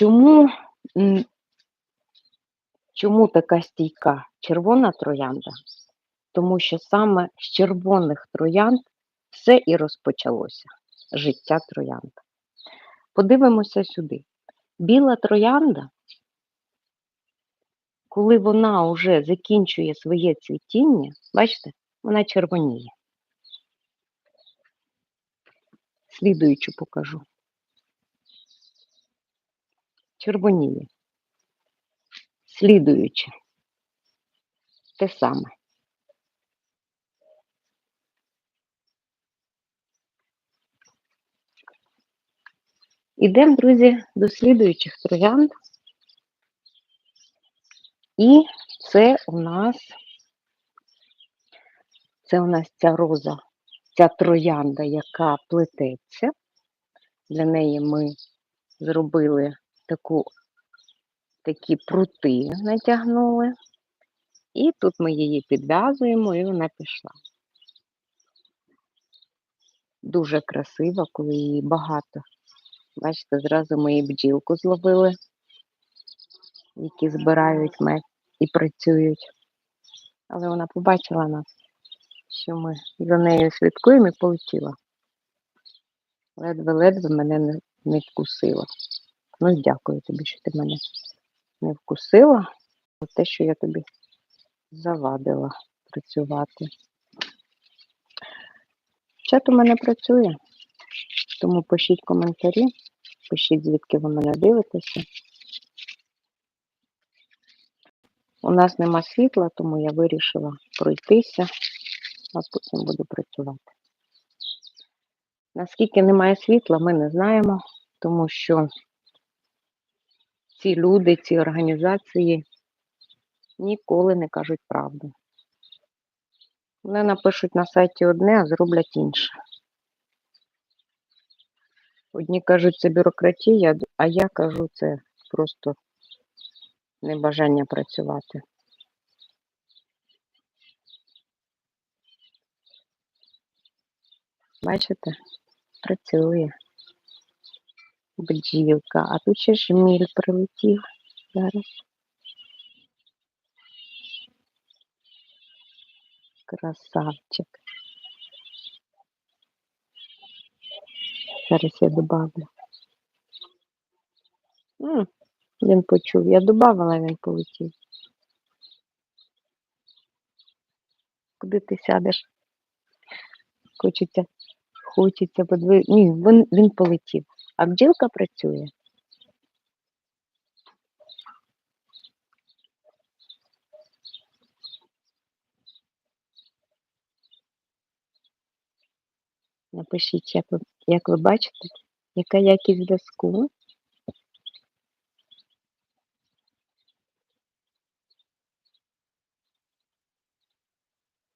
Чому, чому така стійка червона троянда? Тому що саме з червоних троянд все і розпочалося життя троянд. Подивимося сюди. Біла троянда, коли вона вже закінчує своє цвітіння, бачите, вона червоніє. Слідуючу покажу. Червоніє. Слідуюче. Те саме. Ідемо, друзі, до слідуючих троянд. І це у нас це у нас ця роза, ця троянда, яка плететься. Для неї ми зробили таку, такі прути, натягнули. І тут ми її підв'язуємо, і вона пішла. Дуже красиво, коли її багато. Бачите, зразу ми і бджілку зловили, які збирають мед і працюють. Але вона побачила нас, що ми за нею слідкуємо і полетіла. Ледве-ледве мене не, вкусила. Ну, дякую тобі, що ти мене не вкусила за те, що я тобі завадила працювати. Чат у мене працює, тому пишіть коментарі, пишіть, звідки ви мене дивитеся. У нас нема світла, тому я вирішила пройтися, а потім буду працювати. Наскільки немає світла, ми не знаємо, тому що ці люди, ці організації ніколи не кажуть правду. Вони напишуть на сайті одне, а зроблять інше. Одні кажуть, це бюрократія, а я кажу, це просто небажання працювати. Бачите, працює бджілка, а тут ще жміль прилетів зараз. Красавчик. Зараз я добавлю. М, Він почув. Я додавала, він полетів. Куди ти сядеш? Хочеться, хочеться подивитися. Ні, він, він полетів. А бджілка працює. Напишіть, як ви, як ви бачите, яка якість зв'язку.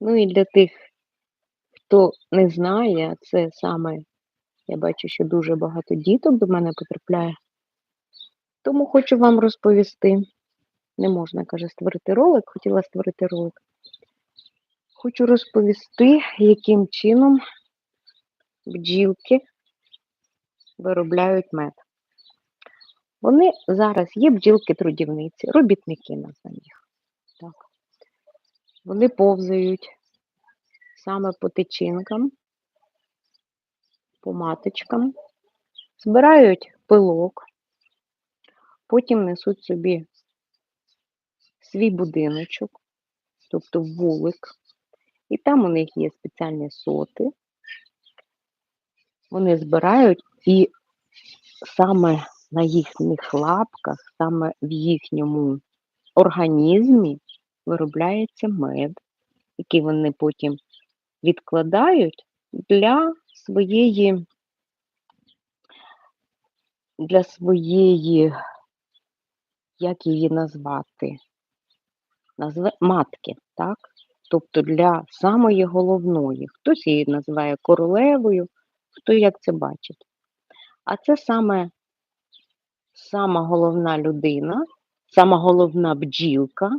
Ну і для тих, хто не знає, це саме, я бачу, що дуже багато діток до мене потрапляє. Тому хочу вам розповісти. Не можна, каже, створити ролик, хотіла створити ролик. Хочу розповісти, яким чином бджілки виробляють мед. Вони зараз є бджілки-трудівниці, робітники названі їх. Так. Вони повзають саме по тичинкам, по маточкам, збирають пилок, потім несуть собі свій будиночок, тобто вулик, і там у них є спеціальні соти. Вони збирають і саме на їхніх лапках, саме в їхньому організмі виробляється мед, який вони потім відкладають для своєї, для своєї, як її назвати, Назве матки, так? Тобто для самої головної. Хтось її називає королевою, хто як це бачить. А це саме сама головна людина, сама головна бджілка,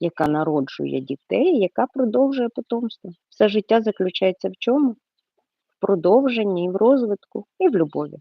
яка народжує дітей, яка продовжує потомство. Все життя заключається в чому? Продовженні, і в розвитку, і в любові.